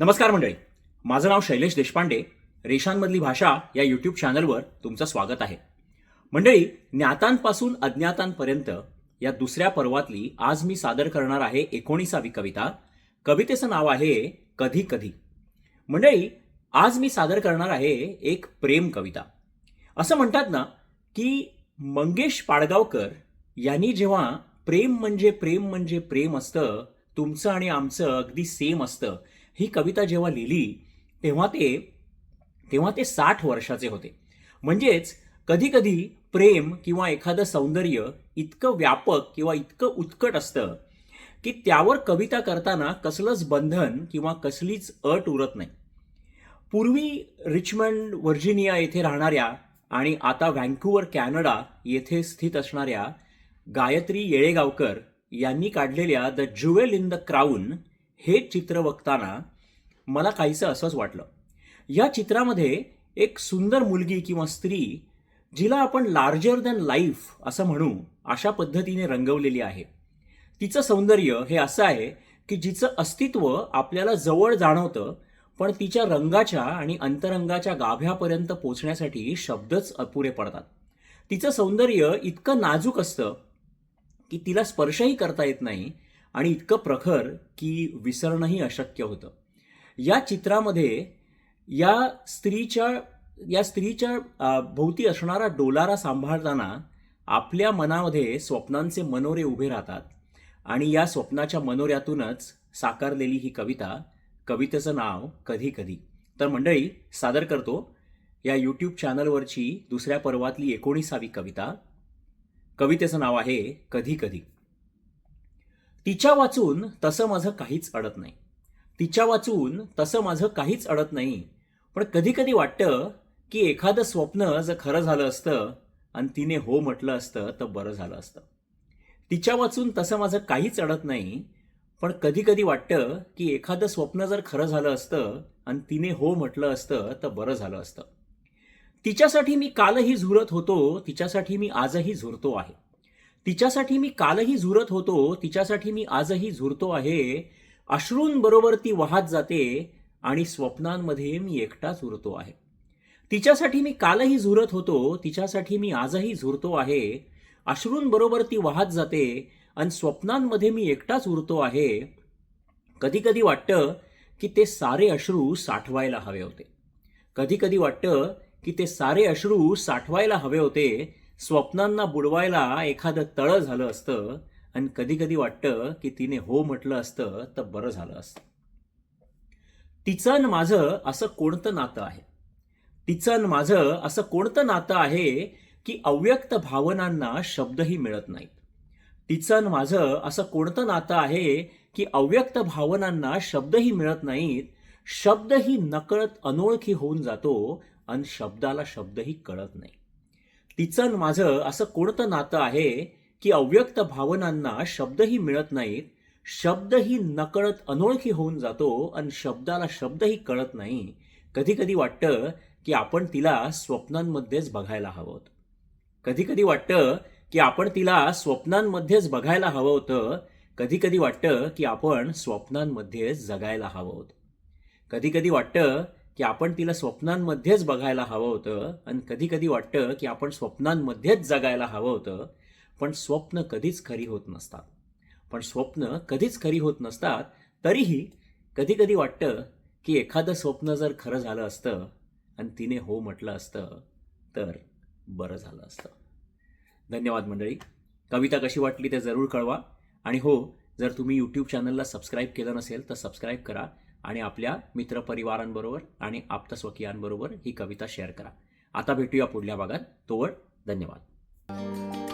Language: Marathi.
नमस्कार मंडळी. माझं नाव शैलेश देशपांडे. रेषांमधली भाषा या यूट्यूब चॅनलवर तुमचं स्वागत आहे. मंडळी ज्ञातांपासून अज्ञातांपर्यंत या दुसऱ्या पर्वातली आज मी सादर करणार आहे एकोणीसावी कविता. कवितेचं नाव आहे कधी कधी. मंडळी आज मी सादर करणार आहे एक प्रेम कविता. असं म्हणतात ना की मंगेश पाडगावकर यांनी जेव्हा प्रेम म्हणजे प्रेम म्हणजे प्रेम असतं तुमचं आणि आमचं अगदी सेम असतं ही कविता जेव्हा लिहिली तेव्हा ते तेव्हा ते साठ वर्षाचे होते. म्हणजेच कधीकधी प्रेम किंवा एखादं सौंदर्य इतकं व्यापक किंवा इतकं उत्कट असतं की त्यावर कविता करताना कसलंच बंधन किंवा कसलीच अट उरत नाही. पूर्वी रिचमंड व्हर्जिनिया येथे राहणाऱ्या आणि आता व्हँक्युवर कॅनडा येथे स्थित असणाऱ्या गायत्री येळेगावकर यांनी काढलेल्या the jewel in the crown हे चित्र बघताना मला काहीसं असंच वाटलं. या चित्रामध्ये एक सुंदर मुलगी किंवा स्त्री जिला आपण लार्जर दॅन लाईफ असं म्हणू अशा पद्धतीने रंगवलेली आहे. तिचं सौंदर्य हे असं आहे की जिचं अस्तित्व आपल्याला जवळ जाणवतं पण तिच्या रंगाच्या आणि अंतरंगाच्या गाभ्यापर्यंत पोचण्यासाठी शब्दच अपुरे पडतात. तिचं सौंदर्य इतकं नाजूक असतं की तिला स्पर्शही करता येत नाही आणि इतकं प्रखर की विसरणंही अशक्य होतं. या चित्रामध्ये या स्त्रीच्या या स्त्रीच्या भोवती असणारा डोलारा सांभाळताना आपल्या मनामध्ये स्वप्नांचे मनोरे उभे राहतात आणि या स्वप्नाच्या मनोऱ्यातूनच साकारलेली ही कविता कवितेचं नाव कधी कधी. तर मंडळी सादर करतो या यूट्यूब चॅनलवरची दुसऱ्या पर्वातली एकोणीसावी कविता. कवितेचं नाव आहे कधी कधी. तिच्या वाचून तसं माझं काहीच अडत नाही. तिच्या वाचून तसं माझं काहीच अडत नाही. पण कधी कधी वाटतं की एखादं स्वप्न जर खरं झालं असतं आणि तिने हो म्हटलं असतं तर बरं झालं असतं. तिच्या वाचून तसं माझं काहीच अडत नाही पण कधी कधी वाटतं की एखादं स्वप्न जर खरं झालं असतं आणि तिने हो म्हटलं असतं तर बरं झालं असतं. तिच्यासाठी मी कालही झुरत होतो तिच्यासाठी मी आजही झुरतो आहे. तिच्यासाठी मी कालही झुरत होतो तिच्यासाठी मी आजही झुरतो आहे. अश्रूंबरोबर ती वाहत जाते आणि स्वप्नांमध्ये मी एकटाच उरतो आहे. तिच्यासाठी मी कालही झुरत होतो तिच्यासाठी मी आजही झुरतो आहे. अश्रूंबरोबर ती वाहत जाते आणि स्वप्नांमध्ये मी एकटाच उरतो आहे. कधी कधी वाटतं की ते सारे अश्रू साठवायला हवे होते. कधी कधी वाटतं की ते सारे अश्रू साठवायला हवे होते स्वप्नांना बुडवायला एखादं तळं झालं असतं आणि कधी कधी वाटतं की तिने हो म्हटलं असतं तर बरं झालं असतं. तिचं आणि माझं असं कोणतं नातं आहे? तिचं आणि माझं असं कोणतं नातं आहे की अव्यक्त भावनांना शब्दही मिळत नाहीत? तिचं आणि माझं असं कोणतं नातं आहे की अव्यक्त भावनांना शब्दही मिळत नाहीत? शब्दही नकळत अनोळखी होऊन जातो आणि शब्दाला शब्दही कळत नाही. तिचं आणि माझं असं कोणतं नातं आहे की अव्यक्त भावनांना शब्दही मिळत नाहीत शब्दही नकळत अनोळखी होऊन जातो आणि शब्दाला शब्दही कळत नाही. कधी कधी वाटतं की आपण तिला स्वप्नांमध्येच बघायला हवं होतं. कधी कधी वाटतं की आपण तिला स्वप्नांमध्येच बघायला हवं होतं. कधी कधी वाटतं की आपण स्वप्नांमध्येच जगायला हवं होतं. कधी कधी वाटतं की आपण तिला स्वप्नांमध्येच बघायला हवं होतं. आणि कधी कधी वाटतं की आपण स्वप्नांमध्येच जगायला हवं होतं. पण स्वप्न कधीच खरी होत नसतात. पण स्वप्न कधीच खरी होत नसतात तरीही कधी कधी वाटतं की एखादं स्वप्न जर खरं झालं असतं आणि तिने हो म्हटलं असतं तर बरं झालं असतं. धन्यवाद मंडळी. कविता कशी वाटली ते जरूर कळवा. आणि हो जर तुम्ही यूट्यूब चॅनलला सबस्क्राईब केलं नसेल तर सबस्क्राईब करा. आणि आपल्या मित्रपरिवारांबरोबर आणि आप्तस्वकीयांबरोबर ही कविता शेअर करा. आता भेटूया पुढल्या भागात. तोवर धन्यवाद.